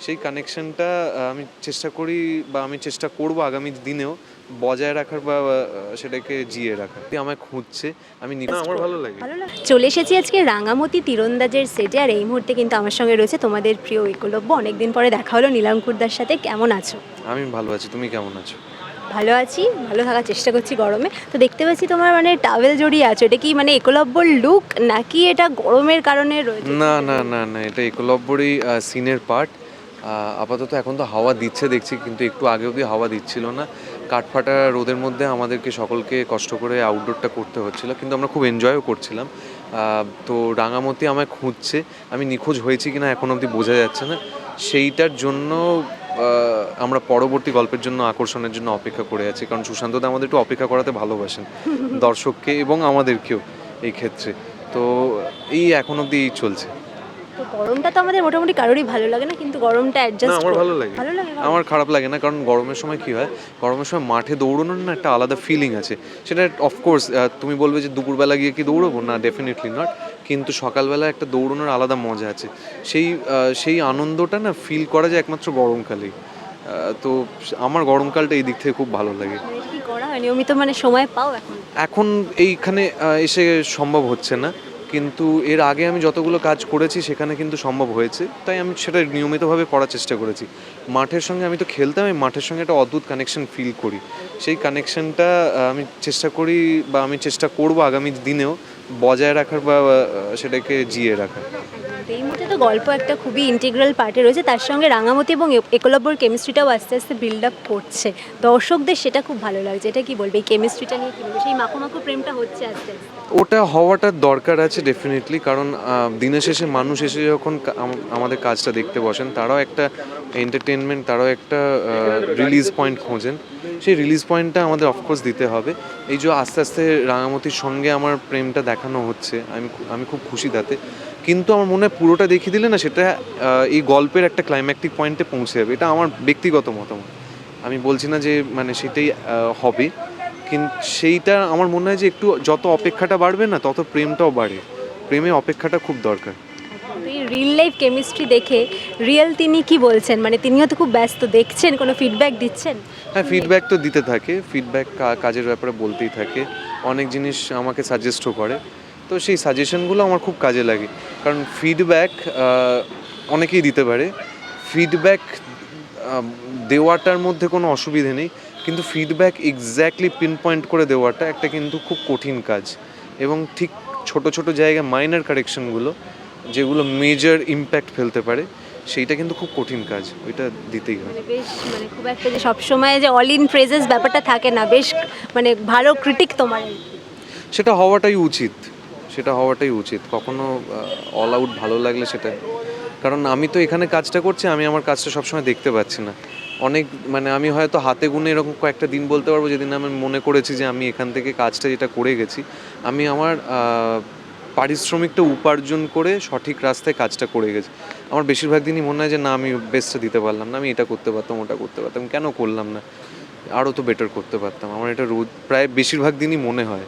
সেই কানেকশনটা আমি চেষ্টা করি বা আমি চেষ্টা করব আগামী দিনেও বজায় রাখার বা সেটাকে জিয়ে রাখার। আমায় খুঁজছে আমি নি- আমার ভালো লাগে। ভালো লাগে। চলে এসেছি আজকে রাঙামতি তীরন্দাজের সেটে আর এই মুহূর্তে কিন্তু আমার সঙ্গে রয়েছে তোমাদের প্রিয় একলব্য অনেকদিন পরে দেখা হলো নীলাঙ্কুরদার সাথে। কেমন আছো? আমি ভালো আছি তুমি কেমন আছো? ভালো আছি ভালো থাকার চেষ্টা করছি গরমে। তো দেখতে পাচ্ছি তোমার মানে টাওয়েল জড়িয়ে আছো। এটা কি মানে একলব্যর লুক নাকি এটা গরমের কারণে রয়েছে? না না না না এটা একলব্যরই সিনের পার্ট আপাতত এখন তো হাওয়া দিচ্ছে দেখছি কিন্তু একটু আগে অবধি হাওয়া দিচ্ছিল না। কাঠফাটা রোদের মধ্যে আমাদেরকে সকলকে কষ্ট করে আউটডোরটা করতে হচ্ছিল কিন্তু আমরা খুব এনজয়ও করছিলাম। তো রাঙামতি আমায় খুঁজছে আমি নিখোঁজ হয়েছি কিনা এখন অবধি বোঝা যাচ্ছে না। সেইটার জন্য আমরা পরবর্তী গল্পের জন্য আকর্ষণের জন্য অপেক্ষা করে আছি কারণ সুশান্তদা আমাদের একটু অপেক্ষা করাতে ভালোবাসেন দর্শককে এবং আমাদেরকেও এই ক্ষেত্রে। তো এই এখন অবধি এই চলছে। গরমটা তো আমাদের মোটামুটি কারোরই ভালো লাগে না কিন্তু গরমটা অ্যাডজাস্ট আমার ভালো লাগে। ভালো লাগে আমার খারাপ লাগে না কারণ গরমের সময় কি হয় গরমের সময় মাঠে দৌড়ানোর না একটা আলাদা ফিলিং আছে। সেটা অফকোর্স তুমি বলবে যে দুপুরবেলা গিয়ে কি দৌড়বো? না ডেফিনেটলি নট কিন্তু সকালবেলা একটা দৌড়ানোর আলাদা মজা আছে। সেই সেই আনন্দটা না ফিল করা যায় একমাত্র গরমকালেই। তো আমার গরমকালটা এই দিক থেকে খুব ভালো লাগে। মানে নিয়মিত মানে সময় পাও এখন? এখন এইখানে এসে সম্ভব হচ্ছে না। কিন্তু এর আগে আমি যতগুলো কাজ করেছি, সেখানে কিন্তু সম্ভব হয়েছে। তাই আমি সেটা নিয়মিতভাবে করার চেষ্টা করেছি। মাঠের সঙ্গে আমি তো খেলতাম আমি মাঠের সঙ্গে একটা অদ্ভুত কানেকশন ফিল করি। সেই কানেকশনটা আমি চেষ্টা করি বা আমি চেষ্টা করব আগামী দিনেও বজায় রাখার বা সেটাকে জিয়ে রাখার? এই মুহূর্তে তো গল্প একটা খুবই ইন্টিগ্রাল পার্টে রয়েছে। তার সঙ্গে রাঙামতি এবং একলব্যর কেমিস্ট্রিটাও আস্তে আস্তে বিল্ড আপ করছে। দর্শকদের সেটা খুব ভালো লাগছে। এটা কি বলবে? এই কেমিস্ট্রিটা নিয়ে কি বলবে? সেই মাখো মাখো প্রেমটা হচ্ছে আস্তে ওটা হওয়াটার দরকার আছে ডেফিনেটলি কারণ দিনের শেষে মানুষ এসে যখন আমাদের কাজটা দেখতে বসেন তারাও একটা এন্টারটেনমেন্ট তারাও একটা রিলিজ পয়েন্ট খোঁজেন। সেই রিলিজ পয়েন্টটা আমাদের অফকোর্স দিতে হবে। এই যে আস্তে আস্তে রাঙামতির সঙ্গে আমার প্রেমটা দেখানো হচ্ছে। আমি আমি খুব খুশি তাতে। কিন্তু আমার মনে হয় পুরোটা দেখিয়ে দিলে না সেটা এই গল্পের একটা ক্লাইম্যাক্টিক পয়েন্টে পৌঁছে যাবে। এটা আমার ব্যক্তিগত মতামত। আমি বলছি না যে মানে সেটাই হবে। কিন্তু সেইটা আমার মনে হয় যে একটু যত অপেক্ষাটা বাড়বে না তত প্রেমটাও বাড়ে। প্রেমে অপেক্ষাটা খুব দরকার। রিয়েল লাইফ কেমিস্ট্রি দেখে রিয়েল তিনি কি বলছেন? মানে তিনিও তো খুব ব্যস্ত। দেখছেন? কোনো ফিডব্যাক দিচ্ছেন? হ্যাঁ ফিডব্যাক তো দিতে থাকে। ফিডব্যাক কাজের ব্যাপারে বলতেই থাকে। অনেক জিনিস আমাকে সাজেস্টও করে। তো সেই সাজেশনগুলো আমার খুব কাজে লাগে। কারণ ফিডব্যাক অনেকেই দিতে পারে। ফিডব্যাক দেওয়াটার মধ্যে কোনো অসুবিধে নেই। কিন্তু ফিডব্যাক এক্স্যাক্টলি পিন পয়েন্ট করে দেওয়াটা একটা কিন্তু খুব কঠিন কাজ। এবং ঠিক ছোট ছোট জায়গায় মাইনার কারেকশনগুলো যেগুলো মেজর ইম্প্যাক্ট ফেলতে পারে সেইটা কিন্তু খুব কঠিন কাজ ওইটা দিতেই হয়। মানে বেশ মানে খুব একটা যে সবসময় যে অল ইন প্রেজেস ব্যাপারটা থাকে না বেশ মানে ভালো ক্রিটিক তোমার সেটা হওয়াটাই উচিত সেটা হওয়াটাই উচিত। কখনো অল আউট ভালো লাগলে সেটা কারণ আমি তো এখানে কাজটা করছি আমি আমার কাজটা সবসময় দেখতে পাচ্ছি না। অনেক মানে আমি হয়তো হাতে গুনে এরকম কয়েকটা দিন বলতে পারব যেদিন আমি মনে করেছি যে আমি এখান থেকে কাজটা যেটা করে গেছি আমি আমার পারিশ্রমিকটা উপার্জন করে সঠিক রাস্তায় কাজটা করে গেছি। আমার বেশিরভাগ দিনই মনে হয় যে না আমি বেস্টটা দিতে পারলাম না আমি এটা করতে পারতাম ওটা করতে পারতাম কেন করলাম না? আরও তো বেটার করতে পারতাম। আমার এটা রোজ প্রায় বেশিরভাগ দিনই মনে হয়।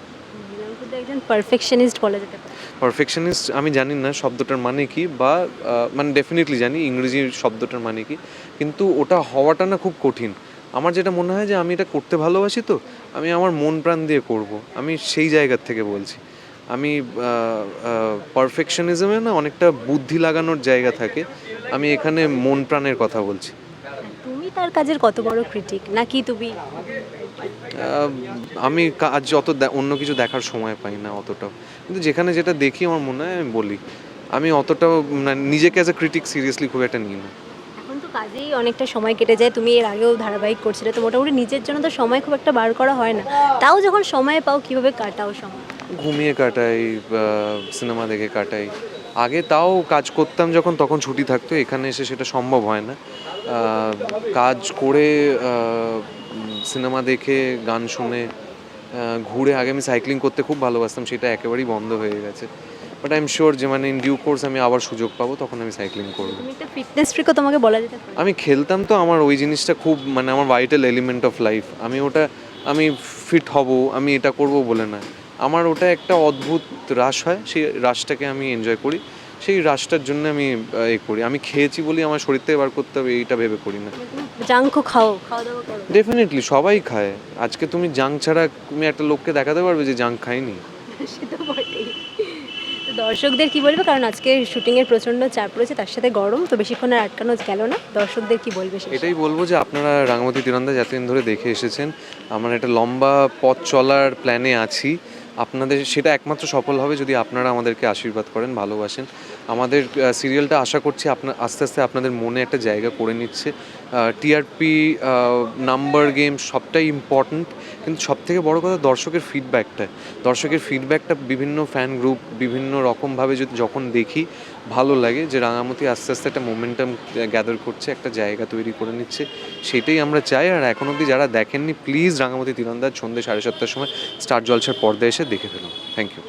নীলাঙ্কুরদা একজন পারফেকশনিস্ট বলা যেতে পারে। পারফেকশনিস্ট আমি জানি না শব্দটার মানে কি বা মানে ডেফিনেটলি জানি ইংরেজি শব্দটার মানে কি কিন্তু ওটা হওয়াটা না খুব কঠিন। আমার যেটা মনে হয় যে আমি এটা করতে ভালোবাসি তো আমি আমার মন প্রাণ দিয়ে করব। আমি সেই জায়গার থেকে বলছি। আমি পারফেকশনিজমে না অনেকটা বুদ্ধি লাগানোর জায়গা থাকে। আমি এখানে মন প্রাণের কথা বলছি। তুমি তার কাজের কত বড় ক্রিটিক নাকি তুমি আমি কাজ যত অন্য কিছু দেখার সময় পাই না অতটাও কিন্তু যেখানে যেটা দেখি আমার মনে হয় আমি বলি। আমি অতটাও মানে নিজেকে অ্যাজ এ ক্রিটিক সিরিয়াসলি খুব একটা নিই না। কাজেই অনেকটা সময় কেটে যায়। তুমি এর আগেও ধারাবাহিক করছিলে। তো মোটামুটি নিজের জন্য তো সময় খুব একটা বার করা হয় না। তাও যখন সময় পাও কীভাবে কাটাও সময়? ঘুমিয়ে কাটাই সিনেমা দেখে কাটাই। আগে তাও কাজ করতাম যখন তখন ছুটি থাকতো এখানে এসে সেটা সম্ভব হয় না। কাজ করে সিনেমা দেখে গান শুনে ঘুরে আগে আমি সাইক্লিং করতে খুব ভালোবাসতাম সেটা একেবারেই বন্ধ হয়ে গেছে। বাট আই এম শিওর যে মানে ইন ডিউ কোর্স আমি আবার সুযোগ পাবো তখন আমি সাইক্লিং করব। ফিটনেস ফ্রিকও তোমাকে বলা যেতে আমি খেলতাম তো আমার ওই জিনিসটা খুব মানে আমার ভাইটাল এলিমেন্ট অফ লাইফ আমি ওটা আমি ফিট হব আমি এটা করব বলে না। আমার ওটা একটা অদ্ভুত রাশ হয় সেই রাশটাকে আমি এনজয় করি। সেই রাশটার জন্য আমি এ করি। আমি খেয়েছি বলেই আমার শরীর থেকে বার করতে হবে এইটা ভেবে করি না। জাঙ্কও খাও? ডেফিনেটলি সবাই খায়। আজকে তুমি জাঙ্ক ছাড়া তুমি একটা লোককে দেখাতে পারবে যে জাঙ্ক খায়নি। দর্শকদের কি বলবে? কারণ আজকে শুটিংয়ের প্রচণ্ড চাপ রয়েছে তার সাথে গরম তো বেশিক্ষণ আর আটকানো গেল না। দর্শকদের কি বলবে? এটাই বলব যে আপনারা রাঙামতি তীরন্দাজ এতদিন ধরে দেখে এসেছেন। আমরা একটা লম্বা পথ চলার প্ল্যানে আছি। আপনাদের, সেটা একমাত্র সফল হবে যদি আপনারা আমাদেরকে আশীর্বাদ করেন, ভালোবাসেন। আমাদের সিরিয়ালটা আশা করছি আপনার আস্তে আস্তে আপনাদের মনে একটা জায়গা করে নিচ্ছে। টিআরপি নাম্বার গেম সবটাই ইম্পর্ট্যান্ট কিন্তু সব থেকে বড় কথা দর্শকের ফিডব্যাকটা দর্শকের ফিডব্যাকটা বিভিন্ন ফ্যান গ্রুপ বিভিন্ন রকমভাবে যদি যখন দেখি, ভালো লাগে যে রাঙামতি আস্তে আস্তে একটা মোমেন্টাম গ্যাদার করছে, একটা জায়গা তৈরি করে নিচ্ছে, সেটাই আমরা চাই। আর এখন অবধি যারা দেখেননি প্লিজ রাঙামতি তীরন্দাজ সন্ধ্যে সাড়ে সাতটার সময় স্টার জলসার পর্দায় এসে দেখে ফেলুন। Thank you